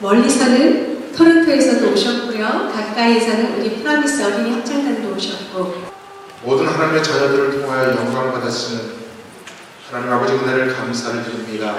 멀리서는 토론토에서도 오셨고요. 가까이에서는 우리 프라미스 어린이 합창단도 오셨고 모든 하나님의 자녀들을 통하여 영광 받았으는 하나님 아버지 은혜를 감사를 드립니다.